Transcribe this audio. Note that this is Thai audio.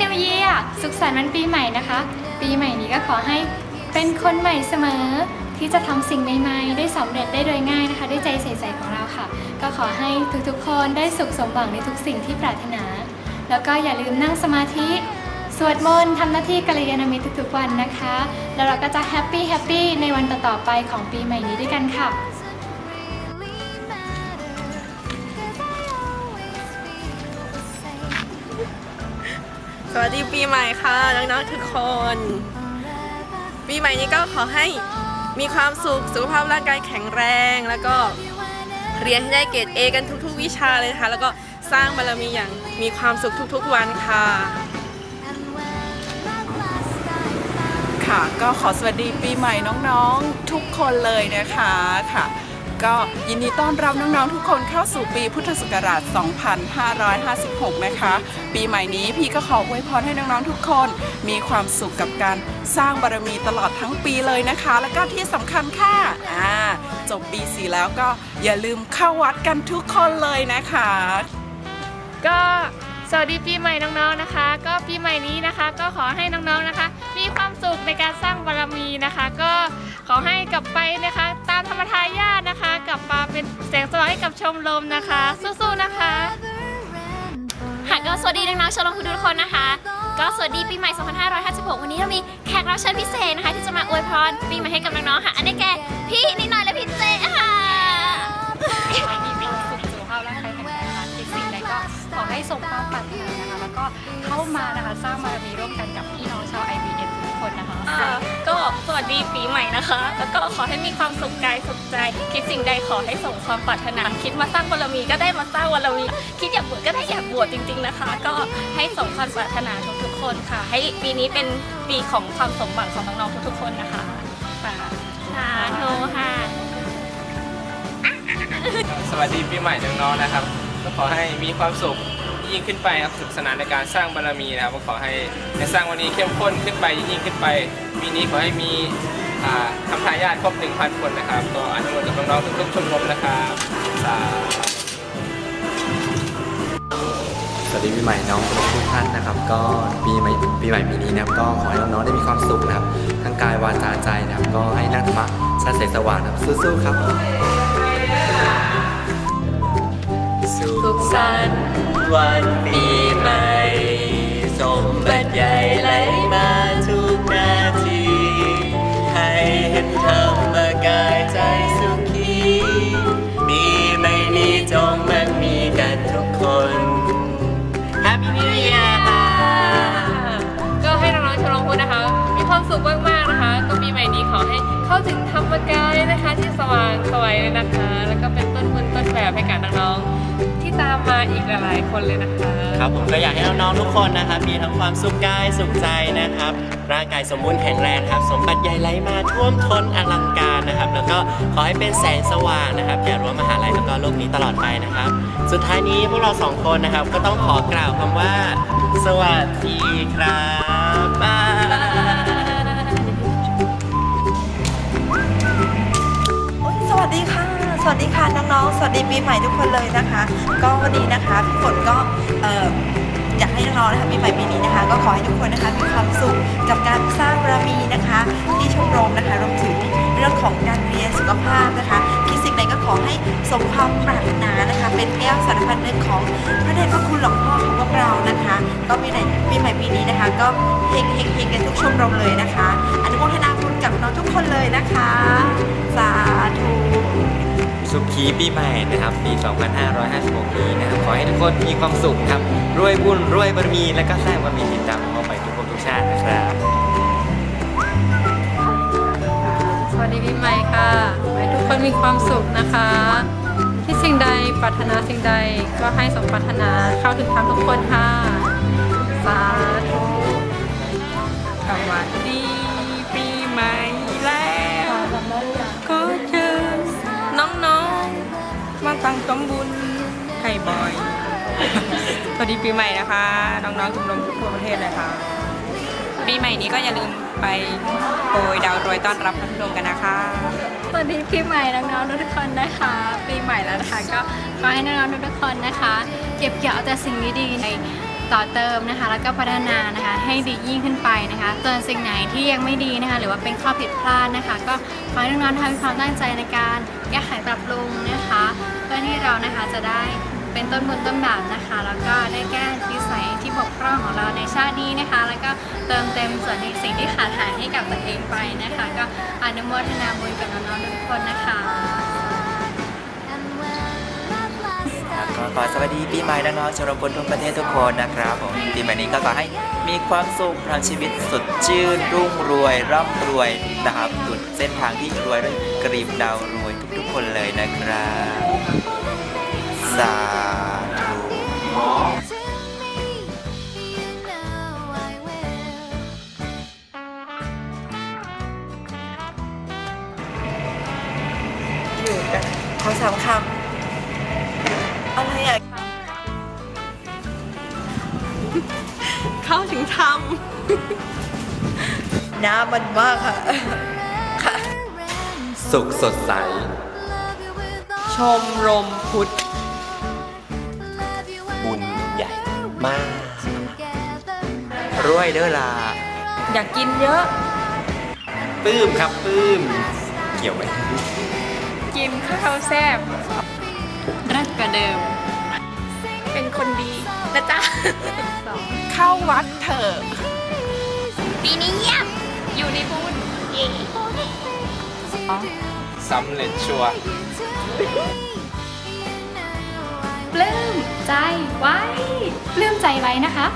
New Year สุขสันต์วันปีใหม่นะคะ ปีใหม่นี้ก็ขอให้เป็นคนใหม่เสมอ ที่จะทำสิ่งใหม่ๆ ได้สำเร็จได้โดยง่ายนะคะ ด้วยใจใสๆของเราค่ะ ก็ขอให้ทุกๆ คนได้สุขสมหวังในทุกสิ่งที่ปรารถนา แล้วก็อย่าลืมนั่งสมาธิสวดมนต์ทำหน้าที่กัลยาณมิตรทุกๆวันนะคะ แล้วเราก็จะแฮปปี้แฮปปี้ในวันต่อๆไปของปีใหม่นี้ด้วยกันค่ะ วัสดีปีใหม่ค่ะน้องๆทุกคน ปีใหม่นี้ก็ขอให้มีความสุขสุขภาพร่างกายแข็งแรง แล้วก็เรียนให้ได้เกรด A กันทุก ๆ วิชาเลยนะคะแล้วก็สร้างบารมีอย่างมีความสุขทุก ๆ วันค่ะ ค่ะก็ขอสวัสดีปีใหม่น้องๆทุกคนเลยนะคะค่ะ ก็ยินดีต้อนรับน้องๆทุกคนเข้าสู่ปีพุทธศักราช 2556 นะคะ ปีใหม่นี้พี่ก็ขออวยพรให้น้องๆทุกคน มีความสุขกับการสร้างบารมีตลอดทั้งปีเลยนะคะ แล้วก็ที่สำคัญค่ะอ่าจบปีสีแล้วก็อย่าลืมเข้าวัดกันทุกคนเลยนะคะ ก็สวัสดีปีใหม่น้องๆนะคะ ก็ปีใหม่นี้นะคะ ก็ขอให้น้องๆนะคะ มีความสุขในการสร้างบารมีนะคะ ก็ขอให้ก ชมรมนะคะ สู้ๆนะคะ ค่ะก็สวัสดีน้องๆชาวลงทุกคนนะคะ ก็สวัสดีปีใหม่ 2556 วันนี้เรามีแขกรับเชิญพิเศษนะคะ ที่จะมาอวยพรปีใหม่ให้กับน้องๆค่ะ อันนี้แกพี่นิดหน่อยและพี่เจ ดีปีใหม่นะคะ แล้วก็ขอให้มีความสุขกายสุขใจ คิดสิ่งใดขอให้สมความปรารถนา คิดมาสร้างบารมีก็ได้มาสร้างบารมี คิดอยากบวชก็ได้อยากบวชจริง ๆนะคะ ก็ให้สมความปรารถนาทุกๆคนค่ะ ให้ปีนี้เป็นปีของความสมหวังของน้องๆทุกๆคนนะคะค่ะสาธุค่ะ สวัสดีปีใหม่น้องๆนะครับ ก็ขอให้มีความสุข ยิ่งขึ้นไปครับสนุกสนานในการสร้างบารมีนะครับก็ขอให้ในสร้างวันนี้เข้มข้นขึ้นไปยิ่งขึ้นไปปีนี้ขอให้มีอ่าทำทายาทครบ1,000 คนนะครับก็อนุโมทนากับน้องๆทุกๆชมรมนะครับสาธุสวัสดีปีใหม่น้องทุกท่านนะครับ ก็ปีใหม่ปีใหม่ปีนี้นะครับก็ขอให้น้องๆได้มีความสุขนะครับทั้งกายวาจาใจนะครับ ก็ให้นั่งธรรมะชัดใสสว่างนะครับสู้ๆครับ สุขสันต์ วันปีใหม่ สมบัติใหญ่ไหลมาทุกนาทีให้เห็นธรรมกายใจสุขีปีใหม่นี้จงมันมีกันทุกคน Happy New Year ค่ะ ก็ให้น้องๆชมรมพุทธนะคะ มีความสุขมากๆ ขอให้เข้าถึงธรรมกายนะคะที่สว่างสวยเลยนะคะ แล้วก็เป็นต้นบุญต้นแบบให้กับน้องๆที่ตามมาอีกหลายๆคนเลยนะคะ ครับผมก็อยากให้น้องๆทุกคนนะครับมีทั้งความสุขกายสุขใจนะครับ ร่างกายสมบูรณ์แข็งแรงครับ สมบัติใหญ่ไหลมาท่วมท้นอลังการนะครับ แล้วก็ขอให้เป็นแสงสว่างนะครับแก่รั้วมหาลัยแล้วก็โลกนี้ตลอดไปนะครับ สุดท้ายนี้พวกเราสองคนนะครับก็ต้องขอกล่าวคำว่า สวัสดีครับ สวัสดีค่ะน้องๆ สวัสดีปีใหม่ทุกคนเลยนะคะ ก็วันนี้นะคะพี่ฝนก็เอ่ออยากให้น้องๆนะคะปีใหม่ปีนี้นะคะ ก็ขอให้ทุกคนนะคะมีความสุขกับการสร้างบารมีนะคะ ที่ชมรมนะคะรวมถึงเรื่องของการเรียนสุขภาพนะคะคิดสิ่งใดก็ขอให้สมความปรารถนานะคะ เป็นแก้วสารพันนึกของพระเดชพระคุณหลวงพ่อของพวกเรานะคะ ก็ปีไหนปีใหม่ปีนี้นะคะ ก็เฮงเฮงเฮงกันทุกชมรมเลยนะคะ อนุโมทนาบุญกับน้องทุกคนเลยนะคะ สาธุ สุขีปีใหม่นะครับปี 2556 นี้นะครับขอให้ทุกคนมีความสุขครับรวยบุญรวยบารมีและก็สร้างบารมีติดตามเราไปทุกภพทุกชาตินะครับสวัสดีปีใหม่ค่ะขอให้ทุกคนมีความสุขนะคะ ที่สิ่งใดปรารถนาสิ่งใดก็ให้สมปรารถนาเข้าถึงทางทุกคนค่ะสา มาตั้งสมบุญให้บ่อย สวัสดีปีใหม่นะคะ น้องๆชมรมทั่วประเทศเลยค่ะ ปีใหม่นี้ก็อย่าลืมไปโปรยดาวโรยต้อนรับพระธุดงค์กันนะคะ สวัสดีปีใหม่น้องๆทุกคนนะคะ ปีใหม่แล้วนะคะก็ขอให้น้องๆทุกๆคนนะคะ เก็บเกี่ยวเอาแต่สิ่งดีๆใน ต่อเติมนะคะ แล้วก็พัฒนานะคะ ให้ดียิ่งขึ้นไปนะคะส่วนสิ่งไหนที่ยังไม่ดีนะคะ หรือว่าเป็นข้อผิดพลาดนะคะ ก็ขอให้น้องๆทำมีความตั้งใจในการแก้ไขปรับปรุงนะคะ เพื่อที่เรานะคะจะได้เป็นต้นบุญต้นแบบนะคะ แล้วก็ได้แก้นิสัยที่บกพร่องของเราในชาตินี้นะคะ แล้วก็เติมเต็มส่วนในสิ่งที่ขาดหายให้กับตัวเองไปนะคะ ก็อนุโมทนาบุญกับน้องๆทุกคนนะคะ ขอสวัสดีปีใหม่น้องๆชาวรมพลทุกประเทศทุกคนนะครับผมปีใหม่นี้ก็ขอให้มีความสุขทางชีวิตสดชื่น รุ่งรวย ร่ำรวยนะครับสุดเส้นทางที่รวยด้วยกรีบดาวรวยทุกๆคนเลยนะครับสาธุอยู่กันขอสามคำ อะไรอะเข้าถึงธรรมน้ำมันมากค่ะ ค่ะ สุขสดใส ชมรมพุทธ บุญใหญ่มาก รวยเด้อล่ะอยากกินเยอะ ปื้มครับปื้ม เกี่ยวไหม กินข้าวแซ่บรักกว่าเดิมเป็น คนดีนะจ๊ะเข้าวัดเถอะปีนี้เงียบอยู่ในบุญเย่สำเร็จชัวร์ปลื้มใจไว้ปลื้มใจไว้นะคะ